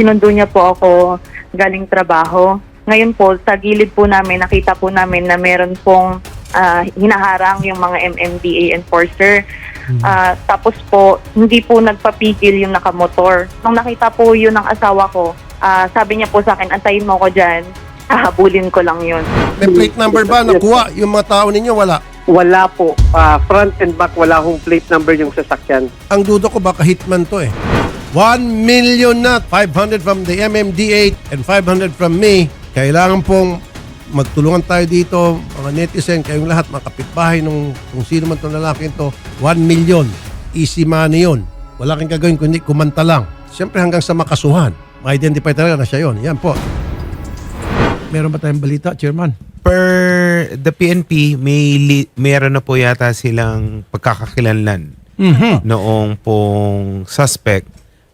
sinundo niya po ako galing trabaho. Ngayon po, sa gilid po namin, nakita po namin na meron pong ah, hinaharang yung mga MMDA enforcer. Ah, tapos po, hindi po nagpapigil yung nakamotor. Nung nakita po yun ng asawa ko, ah, sabi niya po sa akin, antayin mo ko dyan, hahabulin ko lang yun. May plate number ba? Nakuha yung mga tao ninyo? Wala. Wala po. Ah, front and back, wala hong plate number yung sasakyan. Ang dudo ko baka hitman to eh. 1 million na 500 from the MMD8 and 500 from me. Kailangan pong magtulungan tayo dito, mga netizen, kayong lahat, mga kapitbahay nung kung sino man itong lalaki ito, 1 million. Easy money yun. Wala kang gagawin kundi kumanta lang. Siyempre hanggang sa makasuhan. Ma-identify talaga na siya yun. Yan po. Meron ba tayong balita, Chairman? Per the PNP, may li- meron na po yata silang pagkakakilanlan Mhm. noong pong suspect.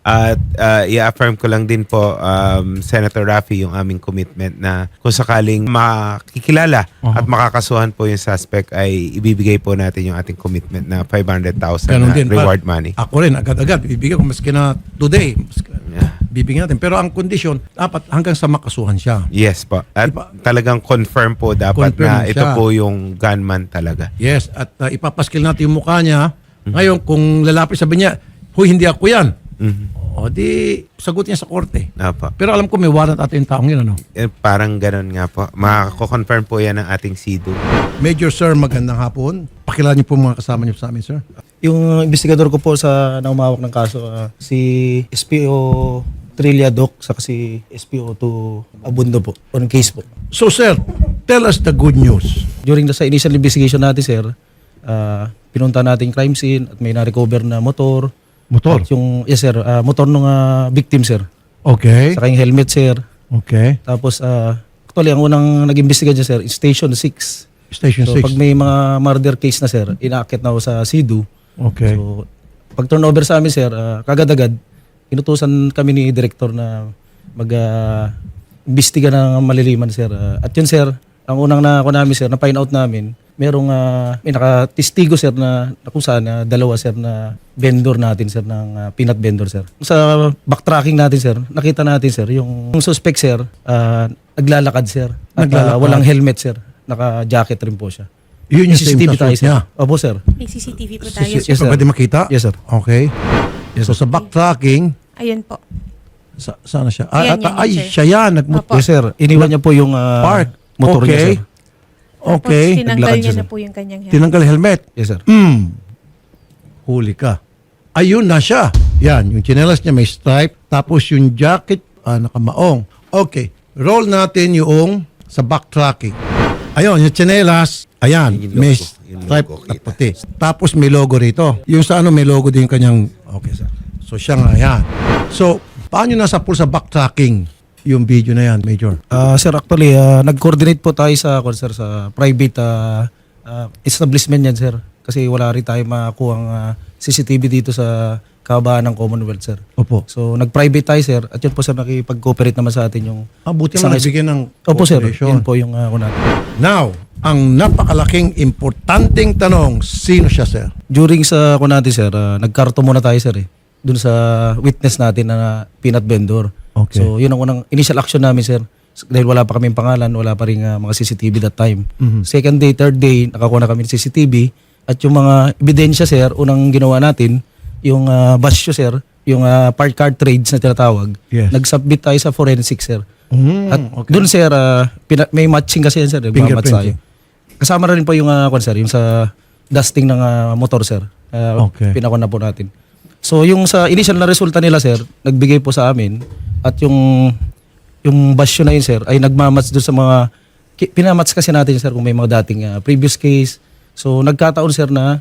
At uh, i-affirm ko lang din po, um, Senator Raffy, yung aming commitment na kung sakaling makikilala at makakasuhan po yung suspect ay ibibigay po natin yung ating commitment na 500,000 Ganon na din. reward Pa- money. Ako rin, agad-agad. Bibigyan ko maski na today. Maski, Yeah. bibigyan natin. Pero ang kondisyon, dapat hanggang sa makasuhan siya. Yes po. At Diba? talagang confirm po dapat Confirm na ito siya. po yung gunman talaga. Yes, at uh, ipapaskil natin yung mukha niya. Ngayon, kung lalapit sabi niya, huy, hindi ako yan. Mhm. O di, sagot niya sa korte. Apo. Pero alam ko may warrant at yung taong yun, ano? Eh, parang ganun nga po. Mako-confirm po yan ng ating SIDU. Major Sir, magandang hapon. Pakilala niyo po mga kasama niyo sa amin, sir. Yung investigador ko po sa na umawak ng kaso, ah, si SPO Trillia Doc, saka si SPO2 Abundo po, on case po. So, sir, tell us the good news. During the sa initial investigation natin, sir, ah, pinunta natin crime scene at may na-recover na motor. Motor? At yung, yes sir, ah, motor ng victim, sir. Okay. Saka yung helmet, sir. Okay. Tapos, ah, actually, ang unang nag-imbestiga dyan, sir, is Station 6. Station So, 6. pag may mga murder case na, sir, inaakit na ako sa SIDU. Okay. So, pag turnover sa amin, sir, ah, kagad-agad, inutusan kami ni director na mag ah, imbestiga ng maliliman, sir. Ah, at yun, sir, ang unang na ako namin, sir, na find out namin, merong ah, may nakatistigo, sir, na, na kung saan, na dalawa, sir, na vendor natin, sir, ng ah, peanut vendor, sir. Sa backtracking natin, sir, nakita natin, sir, yung, yung suspect, sir, ah, naglalakad, sir. At Naglalakad. walang helmet, sir. Naka-jacket rin po siya. Yun yung same CCTV tayo, sir. niya. Opo, sir. May CCTV po tayo. Si- Yes, sir. Pwede makita? Yes, sir. Okay. so, sa backtracking, Ayun po. sa, sana siya? Ah, Yan, at- yan, ay, yan, sir. siya yan. Nagmut- Opo. Yes, sir. Iniwan niya po yung ah, Park. motor okay. niya, sir. Okay. Tapos tinanggal naglakad niya na sir. po yung kanyang helmet. Tinanggal helmet. Yes, sir. Mm. Huli ka. Ayun na siya. Yan, yung chinelas niya may stripe. Tapos yung jacket, ah, nakamaong. Okay. Roll natin yung sa backtracking. Ayun, yung chinelas, ayan, Yung logo, may yung stripe logo, na kita. puti. Tapos may logo rito. Yung sa ano, may logo din yung kanyang, okay sir. So siya nga yan. So, paano nasa pool sa backtracking yung video na yan, Major? Ah, sir, actually, ah, nag-coordinate po tayo sa, kung, sir, sa private ah, ah, establishment yan, sir. Kasi wala rin tayo makakuha ang CCTV dito sa kahabaan ng Commonwealth, sir. Opo. So, nag-private tayo, sir. At yun po, sir, nakipag-cooperate naman sa atin yung... Ah, buti mo is- nagbigyan ng Opo, sir. cooperation. Yun po yung uh, natin. Now, ang napakalaking importanteng tanong, sino siya, sir? During sa ako natin, sir, ah, nagkarto muna tayo, sir, eh. Doon sa witness natin na peanut vendor. Okay. So, yun ang unang initial action namin, sir. Dahil wala pa kaming pangalan, wala pa rin ah, mga CCTV that time. Mhm. Second day, third day, nakakuha na kami ng CCTV. At yung mga ebidensya, sir, unang ginawa natin, yung uh, basyo, sir, yung ah, part card trades na tinatawag, Yes. nag-submit tayo sa forensic, sir. Mm, At doon, sir, ah, pina- may matching kasi yan, sir. match tayo. Kasama rin po yung, uh, sir, yung sa dusting ng ah, motor, sir. Uh, Okay. Pinakon na po natin. So, yung sa initial na resulta nila, sir, nagbigay po sa amin. At yung yung basyo na yun, sir, ay nagmamatch doon sa mga... Pinamatch kasi natin, sir, kung may mga dating ah, previous case. So, nagkataon, sir, na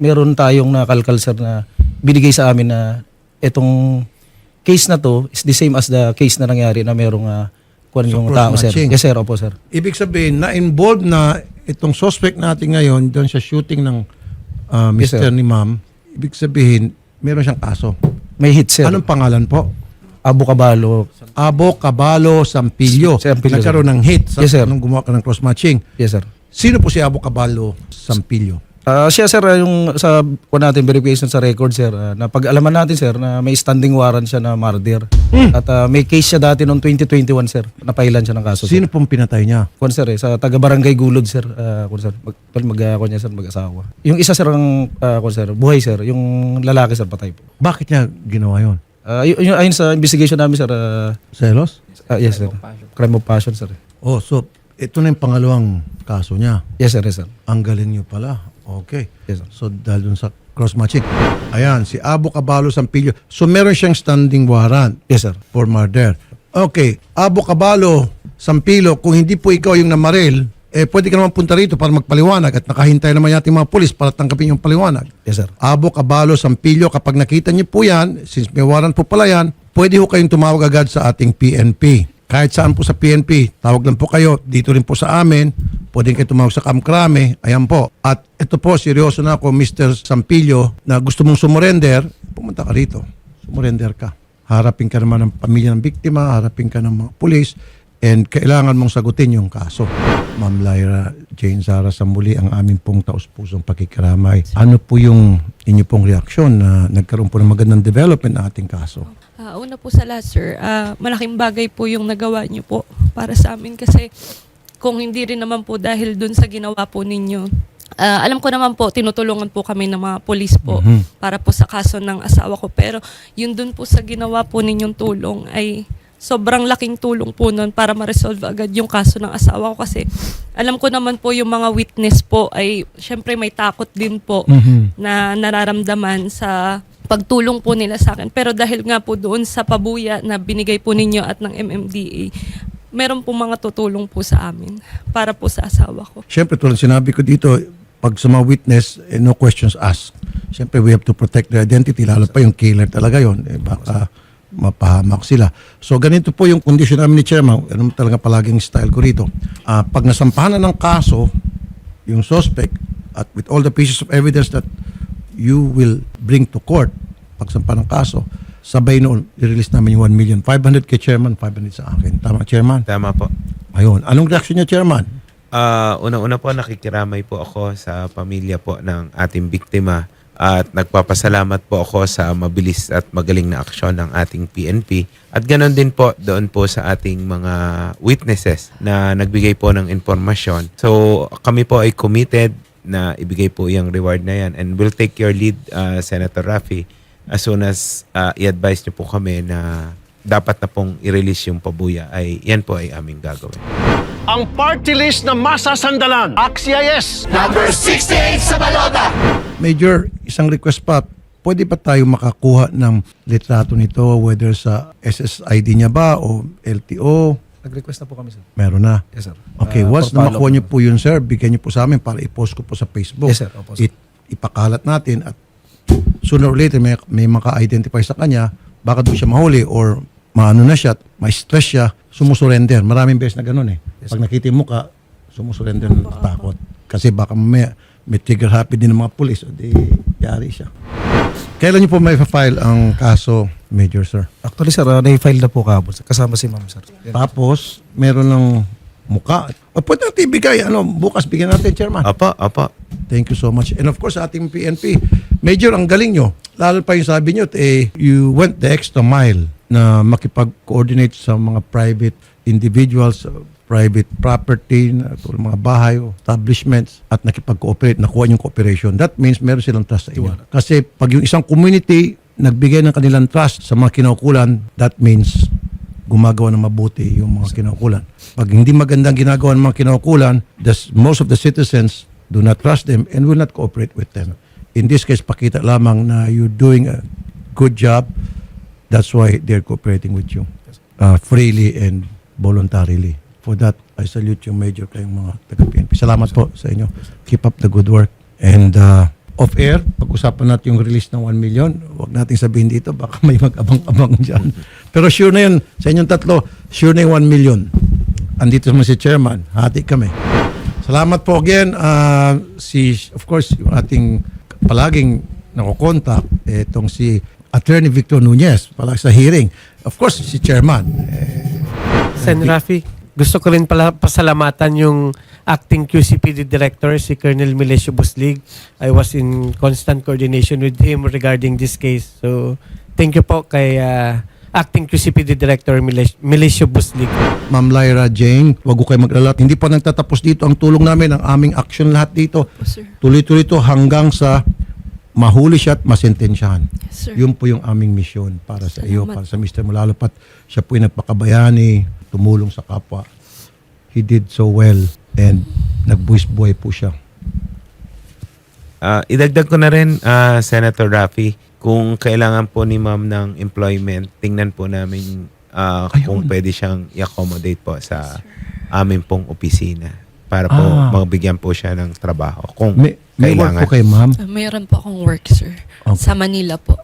meron tayong nakalkal, sir, na binigay sa amin na itong case na to is the same as the case na nangyari na merong uh, kung So, yung tao, sir. Yes, sir. Opo, sir. Ibig sabihin, na-involved na itong suspect natin ngayon doon sa shooting ng uh, Yes, Mr. sir. ni Ma'am. Ibig sabihin, meron siyang kaso. May hit, sir. Anong pangalan po? Abu Kabalo. Abo Cabalo Sampilyo. Sampilyo, Nagkaroon ng hit sa Yes, sir. nung gumawa ka ng cross-matching. Yes, sir. Sino po si Abo Cabalo Sampilyo? Ah, siya sir ah, yung sa kuha natin verification sa record sir ah, na pag-alaman natin sir na may standing warrant siya na murder. At ah, may case siya dati noong 2021 sir. Napailan siya ng kaso. Sino pong pinatay niya? Kuan sir eh, sa taga Barangay Gulod sir. Uh, sir mag tol, mag uh, kuwan niya, sir mag-asawa. Yung isa sir ang uh, kuwan, sir, buhay sir, yung lalaki sir patay po. Bakit niya ginawa yon? Uh, y- ayon sa investigation namin sir, uh, Selos? uh, yes sir. Crime of passion sir. Oh, so ito na yung pangalawang kaso niya. Yes sir, yes sir. Ang galing niyo pala. Okay. Yes sir. So dahil dun sa cross-matching. Ayan, si Abo Cabalo Sampillo. So meron siyang standing warrant Yes sir. for murder. Okay, Abo Cabalo Sampilo, kung hindi po ikaw yung namaril, eh pwede ka naman punta rito para magpaliwanag at nakahintay naman yating mga pulis para tangkapin yung paliwanag. Yes sir. Abo, Kabalo, Sampilyo, kapag nakita niyo po yan, since may warrant po pala yan, pwede ho kayong tumawag agad sa ating PNP. Kahit saan po sa PNP, tawag lang po kayo, dito rin po sa amin, pwede kayo tumawag sa Kamkrame, ayan po. At ito po, seryoso na ako, Mr. Sampilyo, na gusto mong sumurrender, pumunta ka rito, sumurrender ka. Harapin ka naman ng pamilya ng biktima, harapin ka ng mga pulis, and kailangan mong sagutin yung kaso. Ma'am Lyra Jane Zara Samuli, ang aming pong taus-pusong pakikiramay. Ano po yung inyo pong reaksyon na nagkaroon po ng magandang development ng ating kaso? Ah, una po sa lahat, sir, ah, malaking bagay po yung nagawa niyo po para sa amin kasi kung hindi rin naman po dahil dun sa ginawa po ninyo, ah, alam ko naman po, tinutulungan po kami ng mga polis po para po sa kaso ng asawa ko. Pero yun dun po sa ginawa po ninyong tulong ay sobrang laking tulong po nun para ma-resolve agad yung kaso ng asawa ko kasi alam ko naman po yung mga witness po ay syempre may takot din po na nararamdaman sa pagtulong po nila sa akin. Pero dahil nga po doon sa pabuya na binigay po ninyo at ng MMDA, meron po mga tutulong po sa amin para po sa asawa ko. Siyempre, tulad sinabi ko dito, pag sa mga witness, eh, no questions asked. Siyempre, we have to protect their identity, lalo pa yung killer talaga yon eh, baka mapahamak sila. So, ganito po yung condition namin ni Chairman. Ano talaga palaging style ko rito. Ah, pag nasampahan na ng kaso, yung suspect, at with all the pieces of evidence that you will bring to court, pag sampa ng kaso, sabay noon, i-release namin yung 1 million. 500 kay Chairman, 500 sa akin. Tama, Chairman? Tama po. Ayun. Anong reaction niya, Chairman? Ah, una-una po nakikiramay po ako sa pamilya po ng ating biktima at nagpapasalamat po ako sa mabilis at magaling na aksyon ng ating PNP at ganon din po doon po sa ating mga witnesses na nagbigay po ng informasyon. So kami po ay committed na ibigay po yung reward na yan and we'll take your lead ah, Senator Raffy as soon as ah, i-advise niyo po kami na dapat na pong i-release yung pabuya ay yan po ay aming gagawin. ang party list na masasandalan. Axia yes! Major, isang request pa. Pwede ba tayo makakuha ng litrato nito whether sa SSID niya ba o LTO? Nag-request na po kami sir. Meron na. Yes sir. Okay, Ah, once for na makuha niyo po yun, sir, bigyan niyo po sa amin para i-post ko po sa Facebook. Yes, sir. Opo, sir. It, ipakalat natin at sooner or later may, may maka-identify sa kanya, baka doon siya mahuli or maano na siya, may stress siya, sumusurrender. Maraming beses na ganun eh. Pag nakita yung mukha, sumusurrender ng takot. Kasi baka mamaya may trigger happy din ng mga pulis o di yari siya. Kailan niyo po may file ang kaso, Major Sir? Actually sir, uh, na-file na po kahapon sir. kasama si ma'am sir. Tapos, meron ng muka. O, pwede natin ibigay. Ano, bukas bigyan natin, Chairman. Apa, apa. Thank you so much. And of course, sa ating PNP, Major, ang galing nyo. Lalo pa yung sabi nyo, eh, you went the extra mile na makipag-coordinate sa mga private individuals, uh, private property, mga bahay, establishments, at nakipag-cooperate, nakuha yung cooperation. That means meron silang trust sa inyo. Kasi pag yung isang community nagbigay ng kanilang trust sa mga kinaukulan, that means gumagawa ng mabuti yung mga kinaukulan. Pag hindi magandang ginagawa ng mga kinaukulan, the, most of the citizens do not trust them and will not cooperate with them. In this case, pakita lamang na you're doing a good job. That's why they're cooperating with you uh, freely and voluntarily. For that, I salute yung major kayong mga taga-PNP. Salamat po sa inyo. Keep up the good work. And uh, off-air, pag-usapan natin yung release ng 1 million. Huwag nating sabihin dito, baka may mag-abang-abang dyan. Pero sure na yun, sa inyong tatlo, sure na yung 1 million. Andito naman si chairman, hati kami. Salamat po again. Uh, si, of course, yung ating palaging nakokontak, itong si Attorney Victor Nunez, palagi sa hearing. Of course, si chairman. Eh, Sen. Rafi, gusto ko rin pala pasalamatan yung acting QCPD director, si Colonel Melesio Buslig. I was in constant coordination with him regarding this case. So, thank you po kay ah, acting QCPD director Melesio Buslig. Ma'am Lyra Jane, wag ko kayo maglala. Hindi pa nagtatapos dito ang tulong namin, ang aming action lahat dito. Tuloy-tuloy to hanggang sa mahuli siya at masentensyahan. Yes, sir. Yun po yung aming misyon para sa iyo, Salamat para sa Mr. Mulalapat. Siya po yung nagpakabayani, tumulong sa kapwa. He did so well and nagbuwis-buhay po siya. Ah, idagdag ko na rin, ah, Senator Raffy, kung kailangan po ni ma'am ng employment, tingnan po namin ah, kung pwede siyang i-accommodate po sa amin pong opisina para po Ah. magbigyan po siya ng trabaho kung May, may work kailangan. po kayo, ma'am. Ah, mayroon po akong work, sir. Okay. Sa Manila po.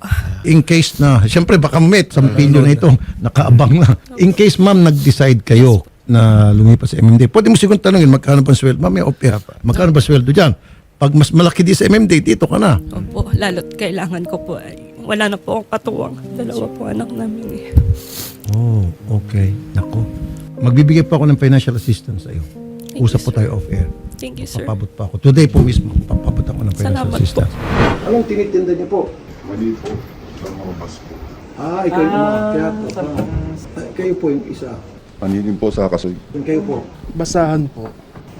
In case na, siyempre baka met, sa pilyo na ito, nakaabang na. In case ma'am nag-decide kayo na lumipas sa MMD, pwede mo siguro tanongin magkano ba ang sweldo? Ma'am, may offer. Magkano ba sweldo dyan? Pag mas malaki di sa MMD, dito ka na. Opo, lalo't kailangan ko po ay wala na po akong katuwang. Dalawa po anak namin eh. Oh, okay. Nako. Magbibigay pa ako ng financial assistance sa iyo. Thank Usap you, po sir. tayo off-air. Thank you, sir. Papabot pa ako. Today po mismo, papabot ako ng financial Salamat po. assistance. Anong tinitinda niyo po? Mali po. Sa mga bus po. Ah, ikaw yung umakyat. Ah, kayo po yung isa. Panilin po sa kasoy. Yung kayo po. Basahan po.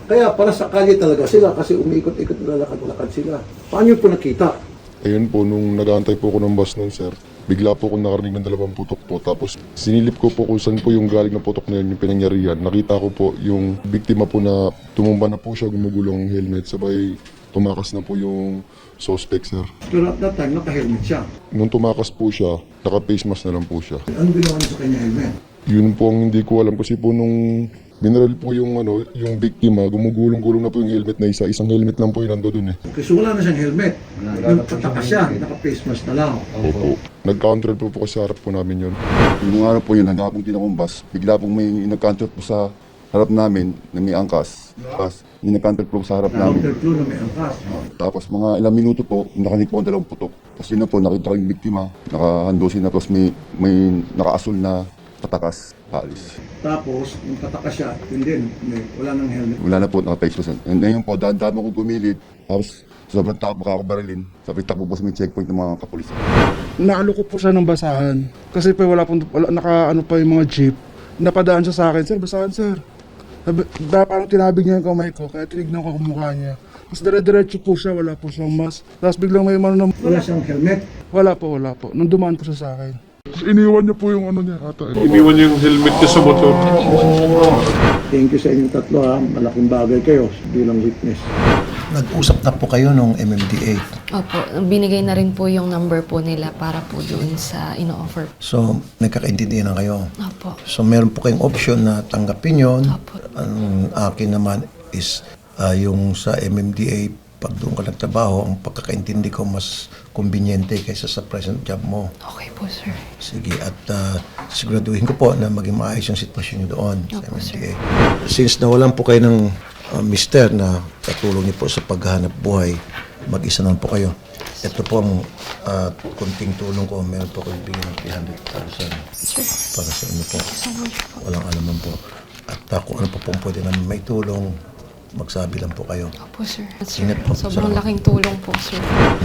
Kaya para sa kalye talaga sila kasi umiikot-ikot lalakad-lakad sila. Paano niyo po nakita? Ayun po, nung nag-aantay po ako ng bus noon, sir, bigla po ako nakarinig ng dalawang putok po. Tapos sinilip ko po kung saan po yung galing na putok na yun, yung pinangyarihan. Nakita ko po yung biktima po na tumumba na po siya, gumugulong helmet. Sabay tumakas na po yung suspect, sir. Pero at that time, naka-helmet siya. Nung tumakas po siya, naka-face mask na lang po siya. Anong ginawa sa kanya helmet? Yun po ang hindi ko alam kasi po nung binaril po yung ano, yung biktima, gumugulong-gulong na po yung helmet na isa. Isang helmet lang po yung nando dun eh. Kasi wala na siyang helmet. Yung pataka siya, naka-face mask na lang. Opo. Nag-counter po po kasi sa harap po namin yun. Yung araw po yun, handa pong tinakong bus. Bigla pong may nag-counter po sa harap namin na may angkas. Tapos may nag-counter po sa harap namin. Counterflow na may angkas. Tapos mga ilang minuto po, nakanig po ang dalawang putok. Tapos yun na po, nakita ko yung biktima. Nakahandosin na tapos may, may nakaasul na patakas. Alis. Tapos, yung pataka siya, yun din, may, wala nang helmet. Wala na po, naka-face mask. And ngayon po, dahan-dahan mo ko gumilid. Tapos sobrang takot makakabarilin. Sabi takbo po sa may checkpoint ng mga kapulisan. naalo ko po siya ng basahan. Kasi pa wala pong, wala, naka ano pa yung mga jeep. Napadaan siya sa akin, sir, basahan sir. Sabi, da, parang tinabig niya yung kamay ko, kaya tinignan ko ang mukha niya. Tapos dire-diretso po siya, wala po siyang mask. Tapos biglang may mano na, Wala siyang helmet. wala po, wala po. Nung dumaan po siya sa akin. Iniwan niya po yung ano niya ata. Iniwan niya yung helmet niya sa motor. Thank you sa inyong tatlo ha. Malaking bagay kayo bilang witness. Nag-usap na po kayo nung MMDA. Opo, binigay na rin po yung number po nila para po doon sa ino-offer. So, nagkakaintindihan na kayo. Opo. So, meron po kayong option na tanggapin yon. Opo. Ang akin naman is ah, yung sa MMDA, pag doon ka nagtrabaho, ang pagkakaintindi ko mas kumbinyente kaysa sa present job mo. Okay po, sir. Sige, at ah, siguraduhin ko po na maging maayos yung sitwasyon niyo doon sa Opo, sir. MMDA. Since nawalan po kayo ng ah, mister na katulong niyo po sa paghahanap buhay, mag-isa naman po kayo. Ito po ang ah, kunting tulong ko. Meron po ko bigyan ng 300,000 para sa inyo po. Walang alaman po. At ah, kung ano po pwede namin may tulong, magsabi lang po kayo. Opo, sir. sir. Ingat po. Sobrang Salamat. laking tulong po, sir.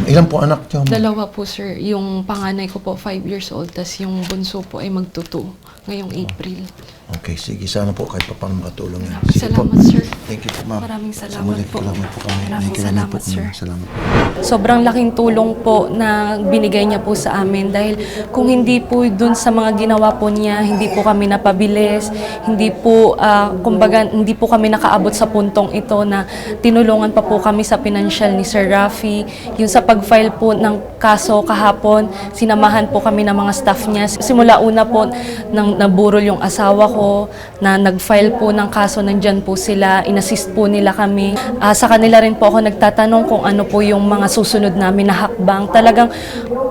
Ilan po anak niyo? Dalawa po, sir. Yung panganay ko po, 5 years old. tas yung bunso po ay magtuto ngayong April. Okay, sige. Sana po kahit pa paano makatulong yan. Sige po. Salamat, sir. Thank you po, ma'am. Maraming Sa salamat muli, po. Salamat po kami. Maraming Nakikinig salamat, po, sir. ma'am. Salamat po. Sobrang laking tulong po na binigay niya po sa amin dahil kung hindi po dun sa mga ginawa po niya, hindi po kami napabilis, hindi po, ah, kumbaga, hindi po kami nakaabot sa puntong ito na tinulungan pa po kami sa financial ni Sir Rafi. Yung sa pag-file po ng kaso kahapon, sinamahan po kami ng mga staff niya. Simula una po, nang naburol yung asawa ko, na nag-file po ng kaso, nandyan po sila, inassist po nila kami. Ah, sa kanila rin po ako nagtatanong kung ano po yung mga susunod namin na hakbang. Talagang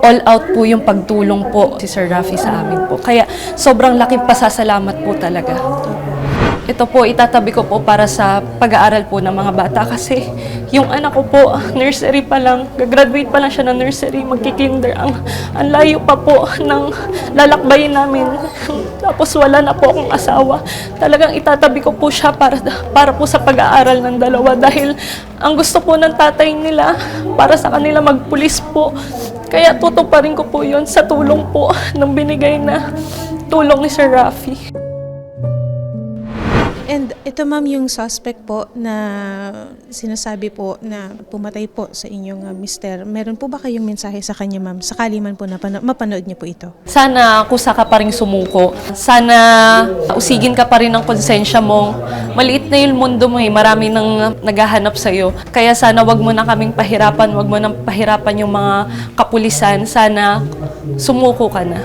all out po yung pagtulong po si Sir Rafi sa amin po. Kaya sobrang laking pasasalamat po talaga. Ito po, itatabi ko po para sa pag-aaral po ng mga bata kasi yung anak ko po, nursery pa lang, gagraduate pa lang siya ng nursery, magkikinder. Ang, ang layo pa po ng lalakbayin namin. Tapos wala na po akong asawa. Talagang itatabi ko po siya para, para po sa pag-aaral ng dalawa dahil ang gusto po ng tatay nila para sa kanila magpulis po. Kaya tutuparin ko po yun sa tulong po ng binigay na tulong ni Sir Rafi. And ito ma'am yung suspect po na sinasabi po na pumatay po sa inyong uh, mister. Meron po ba kayong mensahe sa kanya ma'am? Sakali man po na mapanood niyo po ito. Sana kusa ka pa rin sumuko. Sana usigin ka pa rin ng konsensya mo. Maliit na yung mundo mo eh. Marami nang naghahanap sa'yo. Kaya sana wag mo na kaming pahirapan. Wag mo nang pahirapan yung mga kapulisan. Sana sumuko ka na.